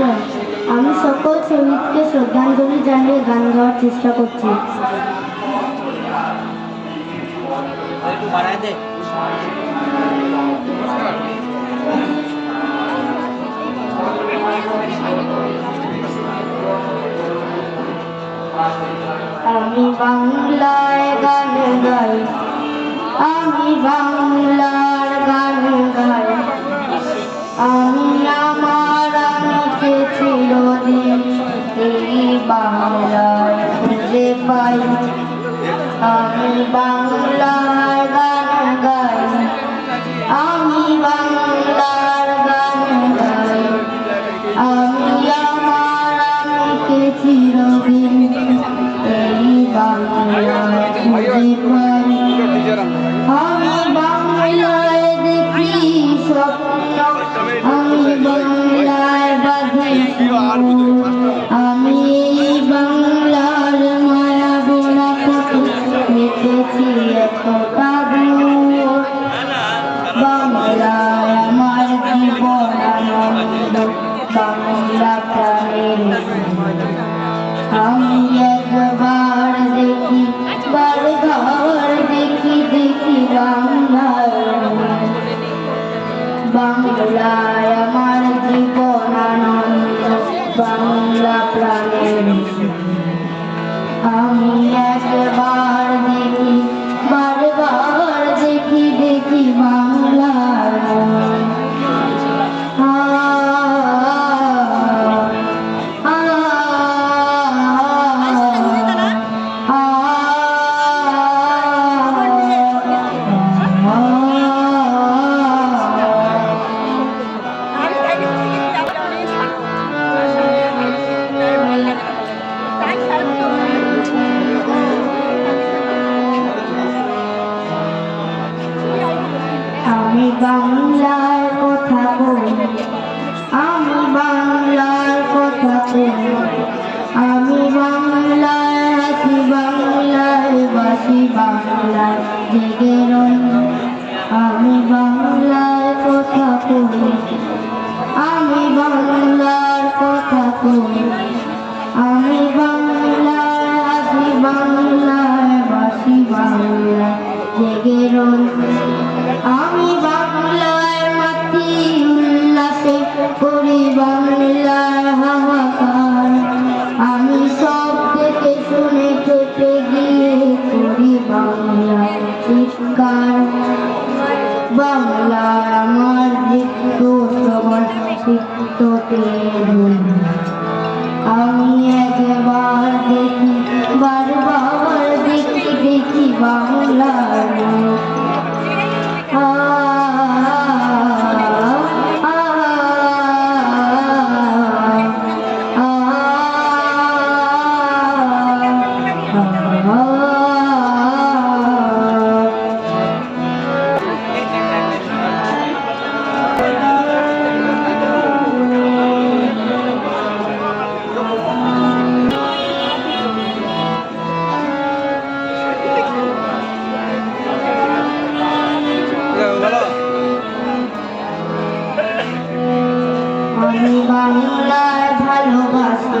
নয় আমি সকল শহীদকে শ্রদ্ধাঞ্জলি জানিয়ে গান গাওয়ার চেষ্টা করছি। আমি বাংলায় গান গাই, আমি বাংলার বাংলায় খুঁজে পাই আমি বাংলার আমি একবার দেখি বারবার দেখি দেখি বাংলায় বাংলায় বাংলায় বাসি বাংলায় জেগে আমি বাংলায় মাটি উল্লাসে করি বাংলার হাহাকার আমি সব থেকে শুনে খেতে গিয়ে করি বাংলার চিৎকার। বাংলা আমার দিক্ত সবার সিক্ততে আমি বাংলায় ভালোবাসি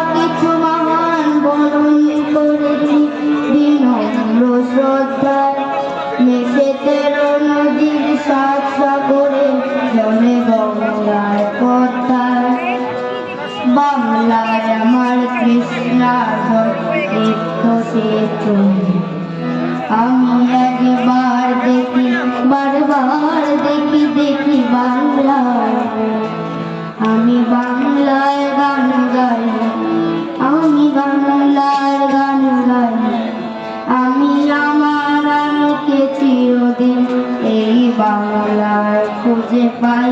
বাংলায় আমার তীর্থ সেতু আমি দেখি, বারবার দেখি দেখি বাংলায়। আমি বাংলায় গান গাই, আমি বাংলার গান গাই। আমি আমার আমিকে চিরদিন এই বাংলায় খুঁজে পাই।